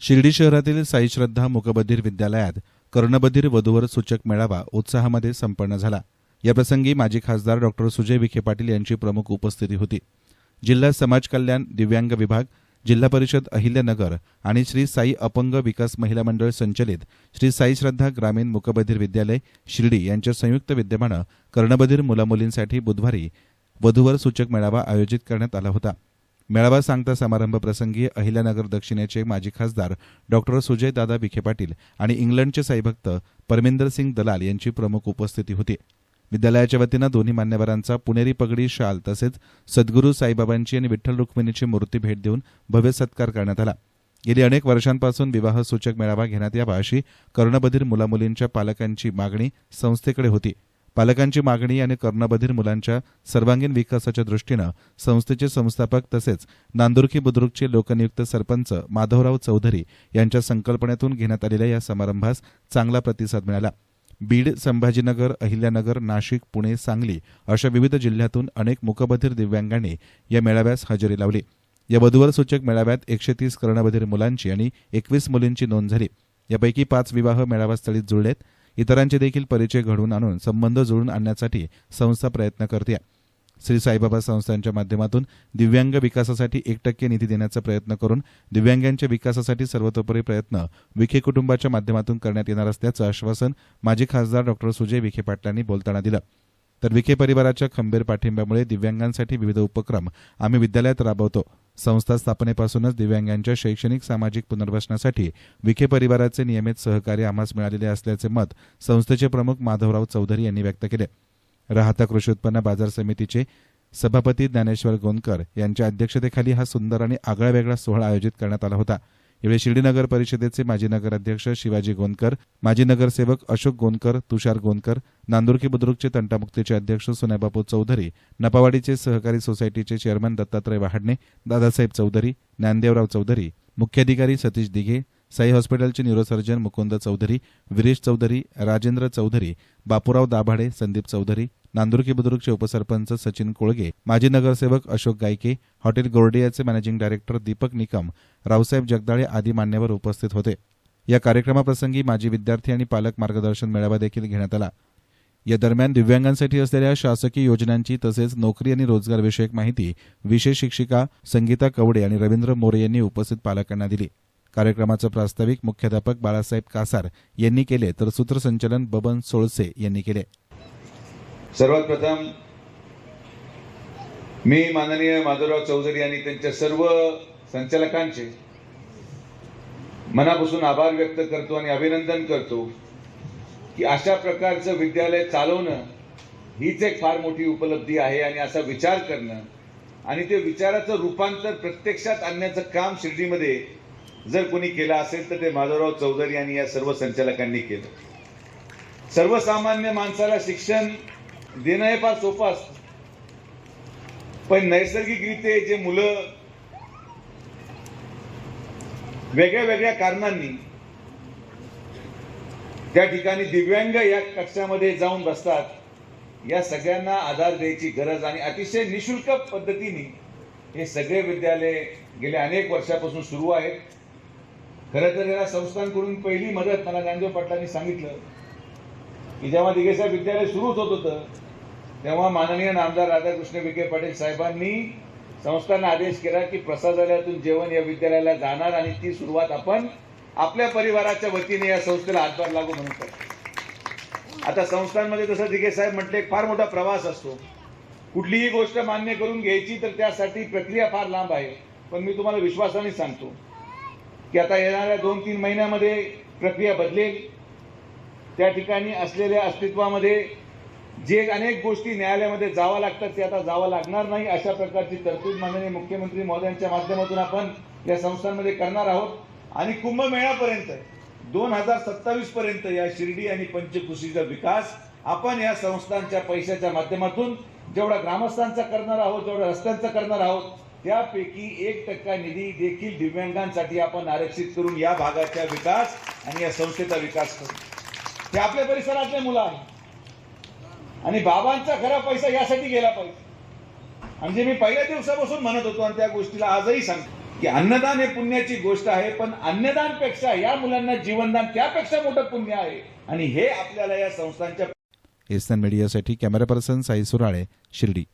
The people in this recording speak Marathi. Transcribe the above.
शिर्डी शहरातील साई श्रद्धा मुकबधीर विद्यालयात कर्णबधीर वधूवर सूचक मेळावा उत्साहामध्ये संपन्न झाला. याप्रसंगी माजी खासदार डॉक्टर सुजय विखे पाटील यांची प्रमुख उपस्थिती होती. जिल्हा समाज कल्याण दिव्यांग विभाग जिल्हा परिषद अहिल्यानगर आणि श्री साई अपंग विकास महिला मंडळ संचलित श्री साई श्रद्धा ग्रामीण मुकबधीर विद्यालय शिर्डी यांच्या संयुक्त विद्यमानं कर्णबधीर मुलामुलींसाठी बुधवारी वधूवर सूचक मेळावा आयोजित करण्यात आला होता. मेळावा सांगता समारंभ प्रसंगी अहिल्यानगर दक्षिणेचे माजी खासदार डॉक्टर सुजय दादा विखे पाटील आणि इंग्लंडचे साईभक्त परमिंदर सिंग दलाल यांची प्रमुख उपस्थिती होती. विद्यालयाच्या वतीनं दोन्ही मान्यवरांचा पुणेरी पगडी शाल तसेच सद्गुरू साईबाबांची आणि विठ्ठल रुक्मिणीची मूर्ती भेट देऊन भव्य सत्कार करण्यात आला. गेली अनेक वर्षांपासून विवाह सूचक मेळावा घेण्यात यावा अशी कर्णबधीर मुलामुलींच्या पालकांची मागणी संस्थेकडे होती. पालकांची मागणी आणि कर्णबधीर मुलांच्या सर्वांगीण विकासाच्या दृष्टीनं संस्थेचे संस्थापक तसेच नांदुरकी बुद्रुकचे लोकनियुक्त सरपंच माधवराव चौधरी यांच्या संकल्पनेतून घेण्यात आलेल्या या समारंभास चांगला प्रतिसाद मिळाला. बीड संभाजीनगर अहिल्यानगर नाशिक पुणे सांगली अशा विविध जिल्ह्यातून अनेक मुकबधीर दिव्यांगांनी या मेळाव्यास हजेरी लावली. या वधूवर सूचक मेळाव्यात एकशे तीस कर्णबधीर मुलांची आणि एकवीस मुलींची नोंद झाली. यापैकी पाच विवाह मेळावास्थळी जुळलेत. इतरांचे देखील परिचय घडवून आणून संबंध जुळून आणण्यासाठी संस्था प्रयत्न करते. श्री साईबाबा संस्थांच्या माध्यमातून दिव्यांग विकासासाठी एक टक्के निधी देण्याचा प्रयत्न करून दिव्यांगांच्या विकासासाठी सर्वतोपरी प्रयत्न विखे कुटुंबाच्या माध्यमातून करण्यात येणार असल्याचं आश्वासन माजी खासदार डॉक्टर सुजय विखे पाटलांनी बोलताना दिलं. तर विखे परिवाराच्या खंबीर पाठिंब्यामुळे दिव्यांगांसाठी विविध उपक्रम आम्ही विद्यालयात राबवतो. संस्था स्थापनेपासूनच दिव्यांगांच्या शैक्षणिक सामाजिक पुनर्वसनासाठी विखे परिवाराचे नियमित सहकार्य आम्हास मिळालेले असल्याचे मत संस्थेचे प्रमुख माधवराव चौधरी यांनी व्यक्त केले. राहता कृषी उत्पन्न बाजार समितीचे सभापती ज्ञानेश्वर गोंदकर यांच्या अध्यक्षतेखाली हा सुंदर आणि आगळा वेगळा सोहळा आयोजित करण्यात आला होता. यावेळी शिर्डी नगर परिषदेचे माजी नगराध्यक्ष शिवाजी गोंदकर माजी नगरसेवक अशोक गोंदकर तुषार गोंदकर नांदुरकी बुद्रुकचे तंटामुक्तीचे अध्यक्ष सुनेबापू चौधरी नपावाडीचे सहकारी सोसायटीचे चेअरमन दत्तात्रय वहाडणे दादासाहेब चौधरी ज्ञानदेवराव चौधरी मुख्याधिकारी सतीश दिघे साई हॉस्पिटलचे न्यूरोसर्जन मुकुंद चौधरी विरेश चौधरी राजेंद्र चौधरी बापूराव दाभाडे संदीप चौधरी नांदुरकी बुद्रुकचे उपसरपंच सचिन कोळगे माजी नगरसेवक अशोक गायके हॉटेल गोर्डियाचे मॅनेजिंग डायरेक्टर दीपक निकम रावसाहेब जगदाळे आदी मान्यवर उपस्थित होते. या कार्यक्रमाप्रसंगी माजी विद्यार्थी आणि पालक मार्गदर्शन मेळावा देखील घेण्यात आला. या दरम्यान दिव्यांगांसाठी असलेल्या शासकीय योजनांची तसेच नोकरी आणि रोजगार विषयक माहिती विशेष शिक्षिका संगीता कवडे आणि रवींद्र मोरे यांनी उपस्थित पालकांना दिली. कार्यक्रमाचं प्रास्ताविक मुख्याध्यापक बाळासाहेब कासार यांनी केले तर सूत्रसंचालन बबन सोळसे यांनी केले. सर्वात प्रथम मी माननीय माधवराव चौधरी आणि त्यांच्या सर्व संचालकांचे मनापासून आभार व्यक्त करतो आणि अभिनंदन करतो की अशा प्रकारचं विद्यालय चालवणं हीच एक फार मोठी उपलब्धी आहे आणि असा विचार करणं आणि ते विचाराचं रूपांतर प्रत्यक्षात आणण्याचं काम शिर्डीमध्ये जर कोणी केलं असेल तर ते माधवराव चौधरी आणि या सर्व संचालकांनी केलं. सर्वसामान्य माणसाला शिक्षण देणं हे फार सोपं असतं. पण नैसर्गिकरित्या जे मुलं वेगळ्या वेगळ्या कारणांनी त्या ठिकाणी दिव्यांग या कक्षामध्ये जाऊन बसतात या सगळ्यांना आधार द्यायची गरज आणि अतिशय निशुल्क पद्धतीने हे सगळे विद्यालय गेल्या अनेक वर्षापासून सुरू आहेत. खरं तर या संस्थांकडून पहिली मदत मला ज्ञानदेव पाटलांनी सांगितलं की जेव्हा दिगेसा विद्यालय सुरूच होत होतं तेव्हा माननीय नामदार राधाकृष्ण विखे पाटील साहेबांनी संस्थांना आदेश केला की प्रसादालयातून जेवण या विद्यालयाला जाणार आणि ती सुरुवात आपण आपल्या परिवाराच्या वतीने या संस्थेला हातभार लागू म्हणून करतो. आता संस्थांमध्ये जसं दिघे साहेब म्हटले एक फार मोठा प्रवास असतो. कुठलीही गोष्ट मान्य करून घ्यायची तर त्यासाठी प्रक्रिया फार लांब आहे. पण मी तुम्हाला विश्वासाने सांगतो की आता येणाऱ्या दोन तीन महिन्यामध्ये प्रक्रिया बदलेल. त्या ठिकाणी असलेल्या अस्तित्वामध्ये जे अनेक गोष्टी न्यायालयामध्ये जावं लागतात ते आता जावं लागणार नाही अशा प्रकारची तरतूद माननीय मुख्यमंत्री महोदयांच्या माध्यमातून आपण या संस्थांमध्ये करणार आहोत. आणि कुंभमेळापर्यंत दोन हजार सत्तावीस पर्यंत या शिर्डी आणि पंचकुशीचा विकास आपण या संस्थांच्या पैशाच्या माध्यमातून जेवढा ग्रामस्थांचा करणार आहोत जेवढा रस्त्यांचा करणार आहोत त्यापैकी एक टक्का निधी देखील दिव्यांगांसाठी आपण आरक्षित करून या भागाचा विकास आणि या संस्थेचा विकास करू. हे आपल्या परिसरातले मुलं आहे आणि बाबांचा खरा पैसा यासाठी गेला पाहिजे. म्हणजे मी पहिल्या दिवसापासून म्हणत होतो आणि त्या गोष्टीला आजही सांगतो. की अन्नदान हे पुण्याची गोष्ट आहे पण अन्नदानपेक्षा या मुलांना जीवनदान त्यापेक्षा मोठं पुण्य आहे. आणि हे आपल्याला या संस्थांच्या एसन मीडियासाठी कॅमेरा पर्सन साई सुराळे शिर्डी.